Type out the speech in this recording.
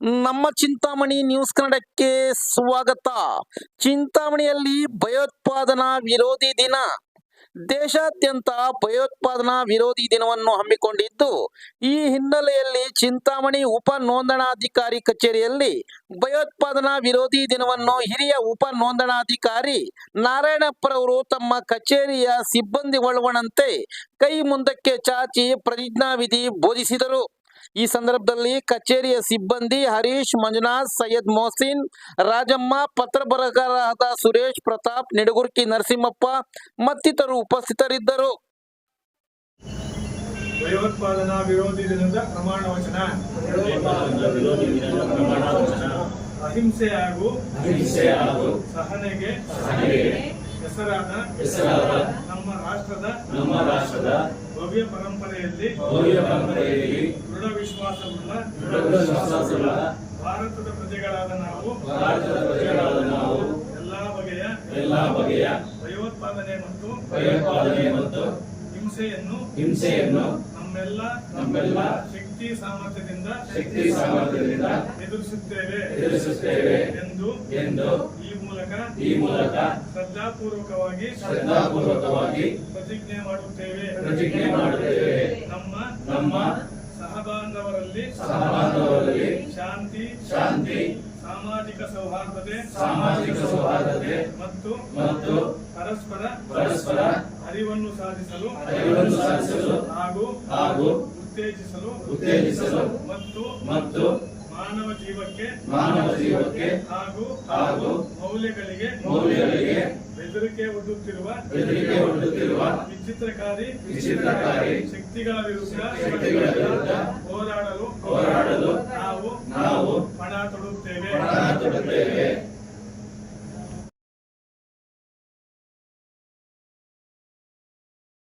ನಮ್ಮ ಚಿಂತಾಮಣಿ ನ್ಯೂಸ್ ಕನ್ನಡಕ್ಕೆ ಸ್ವಾಗತ. ಚಿಂತಾಮಣಿಯಲ್ಲಿ ಭಯೋತ್ಪಾದನಾ ವಿರೋಧಿ ದಿನ. ದೇಶಾದ್ಯಂತ ಭಯೋತ್ಪಾದನಾ ವಿರೋಧಿ ದಿನವನ್ನು ಹಮ್ಮಿಕೊಂಡಿದ್ದು, ಈ ಹಿನ್ನೆಲೆಯಲ್ಲಿ ಚಿಂತಾಮಣಿ ಉಪ ನೋಂದಣಾಧಿಕಾರಿ ಕಚೇರಿಯಲ್ಲಿ ಭಯೋತ್ಪಾದನಾ ವಿರೋಧಿ ದಿನವನ್ನು ಹಿರಿಯ ಉಪ ನೋಂದಣಾಧಿಕಾರಿ ನಾರಾಯಣಪ್ಪರವರು ತಮ್ಮ ಕಚೇರಿಯ ಸಿಬ್ಬಂದಿ ಒಳಗೊಂಡಂತೆ ಕೈ ಮುಂದಕ್ಕೆ ಚಾಚಿ ಪ್ರತಿಜ್ಞಾವಿಧಿ ಬೋಧಿಸಿದರು. ಈ ಸಂದರ್ಭದಲ್ಲಿ ಕಚೇರಿಯ ಸಿಬ್ಬಂದಿ ಹರೀಶ್ ಮಂಜುನಾಥ್ ಸೈಯದ್ ಮೊಹಸಿನ್ ರಾಜಮ್ಮ ಪತ್ರ ಬರಹಗಾರರಾದ ಸುರೇಶ್ ಪ್ರತಾಪ್ ನಿಡಗುರ್ಕಿ ನರಸಿಂಹಪ್ಪ ಮತ್ತಿತರರು ಉಪಸ್ಥಿತರಿದ್ದರು. ಭಯೋತ್ಪಾದನಾ ವಿರೋಧಿ ದಿನದ ಪ್ರಮಾಣ ವಚನ. ಅಹಿಂಸೆ ಹಾಗೂ ಅಹಿಂಸೆ ಹಾಗೂ ಸಹನೆಗೆ ಸಹನೆಗೆ ಹೆಸರಾದ ಹೆಸರಾದ ನಮ್ಮ ರಾಷ್ಟ್ರದ ನಮ್ಮ ರಾಷ್ಟ್ರದ ಭವ್ಯ ಪರಂಪರೆಯಲ್ಲಿ ಭವ್ಯ ಪರಂಪರೆಯಲ್ಲಿ ದೃಢ ವಿಶ್ವಾಸವುಳ್ಳ ದೃಢ ವಿಶ್ವಾಸವುಳ್ಳ ಭಾರತದ ಪ್ರಜೆಗಳಾದ ನಾವು ಭಾರತದ ಪ್ರಜೆಗಳಾದ ನಾವು ಎಲ್ಲಾ ಬಗೆಯ ಎಲ್ಲಾ ಬಗೆಯ ಭಯೋತ್ಪಾದನೆ ಮತ್ತು ಭಯೋತ್ಪಾದನೆ ಮತ್ತು ಹಿಂಸೆಯನ್ನು ಹಿಂಸೆಯನ್ನು ನಮ್ಮೆಲ್ಲ ನಮ್ಮೆಲ್ಲ ಶಕ್ತಿ ಸಾಮರ್ಥ್ಯದಿಂದ ಶಕ್ತಿ ಸಾಮರ್ಥ್ಯದಿಂದ ಎದುರಿಸುತ್ತೇವೆ ಎದುರಿಸುತ್ತೇವೆ ಎಂದು ಎಂದು ಈ ಮೂಲಕ ಈ ಮೂಲಕ ಶ್ರದ್ಧಾಪೂರ್ವಕವಾಗಿ ಶ್ರದ್ಧಾಪೂರ್ವಕವಾಗಿ ಪ್ರತಿಜ್ಞೆ ಮಾಡುತ್ತೇವೆ. ಪ್ರತಿಜ್ಞೆ ಮಾಡುತ್ತೇವೆ. ನಮ್ಮ ನಮ್ಮ ಸಹಬಾಂಧವರಲ್ಲಿ ಸಹಬಾಂಧವರಲ್ಲಿ ಶಾಂತಿ ಶಾಂತಿ ಸಾಮಾಜಿಕ ಸೌಹಾರ್ದತೆ ಸಾಮಾಜಿಕ ಸೌಹಾರ್ದತೆ ಮತ್ತು ಮತ್ತು ಪರಸ್ಪರ ಪರಸ್ಪರ ಅರಿವನ್ನು ಸಾಧಿಸಲು ಅರಿವನ್ನು ಸಾಧಿಸಲು ಹಾಗೂ ಹಾಗೂ ಉತ್ತೇಜಿಸಲು ಉತ್ತೇಜಿಸಲು ಮತ್ತು ಮತ್ತು ಮಾನವ ಜೀವಕ್ಕೆ ಮಾನವ ಜೀವಕ್ಕೆ ಹಾಗೂ ಹಾಗೂ ಮೌಲ್ಯಗಳಿಗೆ ಮೌಲ್ಯಗಳಿಗೆ ಬೆದರಿಕೆ ಒಡ್ಡುತ್ತಿರುವ ಬೆದರಿಕೆ ಒಡ್ಡುತ್ತಿರುವ ವಿಚಿತ್ರಕಾರಿ ವಿಚಿತ್ರಕಾರಿ ಶಕ್ತಿಗಳ ವಿರುದ್ಧ ಹೋರಾಡಲು ಹೋರಾಡಲು ನಾವು ನಾವು ಪಣ ತೊಡುತ್ತೇವೆ. ಪಣ ತೊಡುತ್ತೇವೆ.